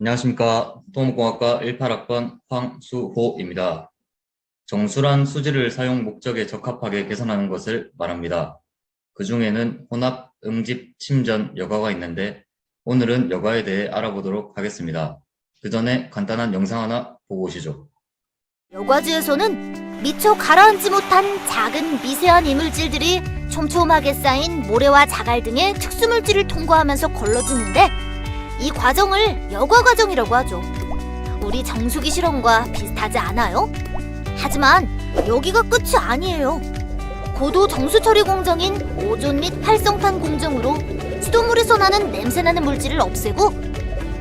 안녕하십니까. 토목공학과 18학번 황수호입니다. 정수란 수지를 사용 목적에 적합하게 계산하는 것을 말합니다. 그 중에는 혼합, 응집, 침전, 여과가 있는데 오늘은 여과에 대해 알아보도록 하겠습니다. 그 전에 간단한 영상 하나 보고 오시죠. 여과지에서는 미처 가라앉지 못한 작은 미세한 이물질들이 촘촘하게 쌓인 모래와 자갈 등의 특수물질을 통과하면서 걸러지는데 이 과정을 여과 과정이라고 하죠. 우리 정수기 실험과 비슷하지 않아요? 하지만 여기가 끝이 아니에요. 고도 정수 처리 공정인 오존 및 활성탄 공정으로 수돗물에서 나는 냄새나는 물질을 없애고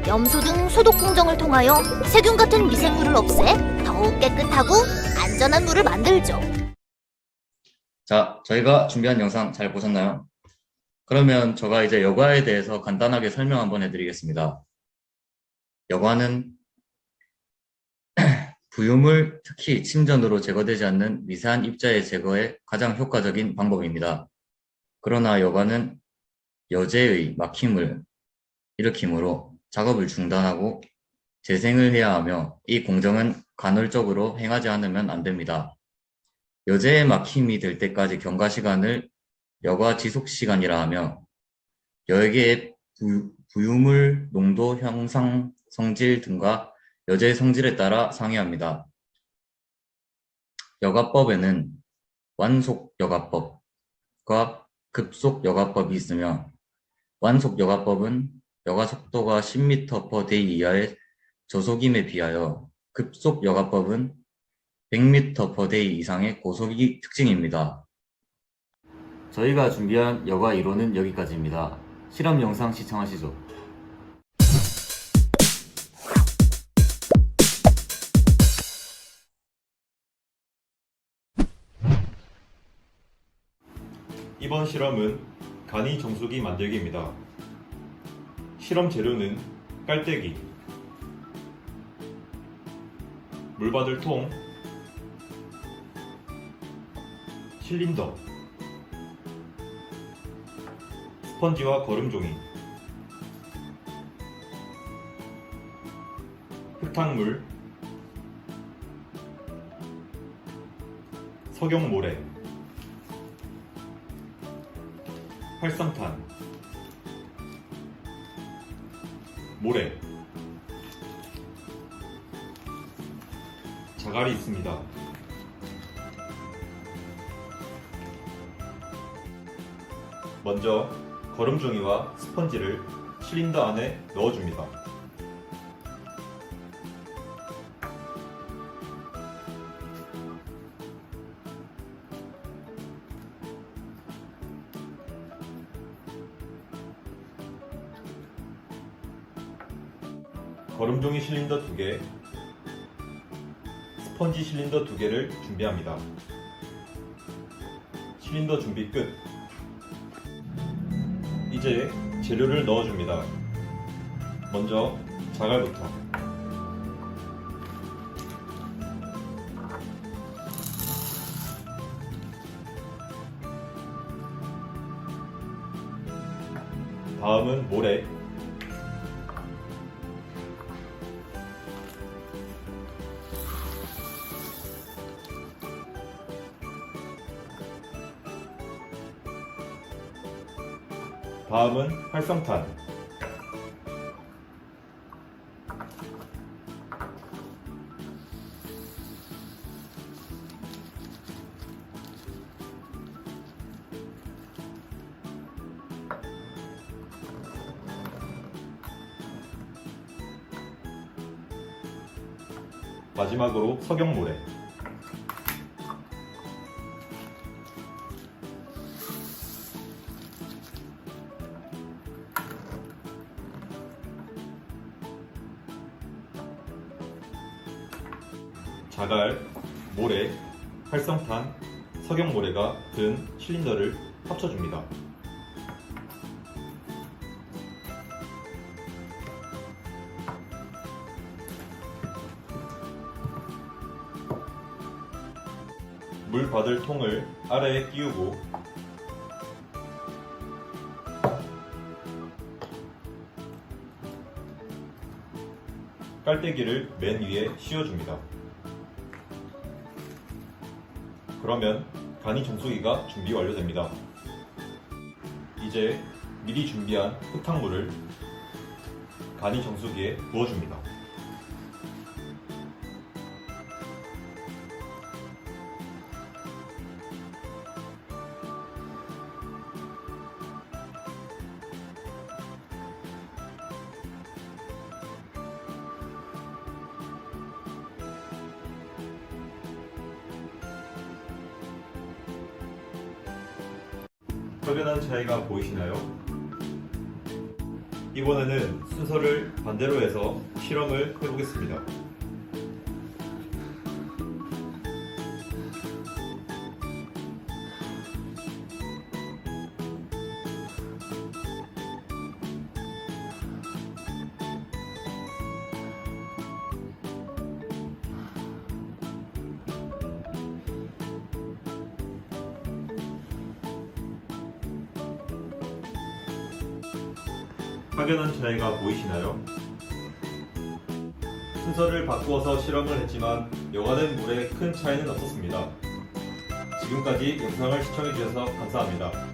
염소 등 소독 공정을 통하여 세균 같은 미생물을 없애 더욱 깨끗하고 안전한 물을 만들죠. 자, 저희가 준비한 영상 잘 보셨나요? 그러면 제가 이제 여과에 대해서 간단하게 설명 한번 해드리겠습니다. 여과는 부유물, 특히 침전으로 제거되지 않는 미세한 입자의 제거에 가장 효과적인 방법입니다. 그러나 여과는 여제의 막힘을 일으키므로 작업을 중단하고 재생을 해야 하며 이 공정은 간헐적으로 행하지 않으면 안 됩니다. 여제의 막힘이 될 때까지 경과 시간을 여과 지속 시간이라 하며 여기에 부, 부유물 농도 형상 성질 등과 여제의 성질에 따라 상이합니다. 여가법에는 완속 여가법과 급속 여가법이 있으며 완속 여가법은 여가 속도가 10m per day 이하의 저속임에 비하여 급속 여가법은 100m per day 이상의 고속이 특징입니다. 저희가 준비한 여가 이론은 여기까지입니다. 실험 영상 시청하시죠. 이번 실험은 간이 정수기 만들기입니다. 실험 재료는 깔때기, 물 받을 통, 실린더, 스펀지와 거름종이, 흙탕물, 석영모래, 활성탄, 모래, 자갈이 있습니다. 먼저 거름종이와 스펀지를 실린더 안에 넣어줍니다. 거름종이 실린더 2개, 스펀지 실린더 2개를 준비합니다. 실린더 준비 끝. 이제 재료를 넣어줍니다. 먼저 자갈부터. 다음은 모래. 다음은 활성탄. 마지막으로 석영모래. 자갈, 모래, 활성탄, 석영모래가 든 실린더를 합쳐줍니다. 물 받을 통을 아래에 끼우고 깔때기를 맨 위에 씌워줍니다. 그러면 간이 정수기가 준비 완료됩니다. 이제 미리 준비한 흙탕물을 간이 정수기에 부어줍니다. 확연한 차이가 보이시나요? 이번에는 순서를 반대로 해서 실험을 해보겠습니다. 확연한 차이가 보이시나요? 순서를 바꾸어서 실험을 했지만 여과된 물에 큰 차이는 없었습니다. 지금까지 영상을 시청해주셔서 감사합니다.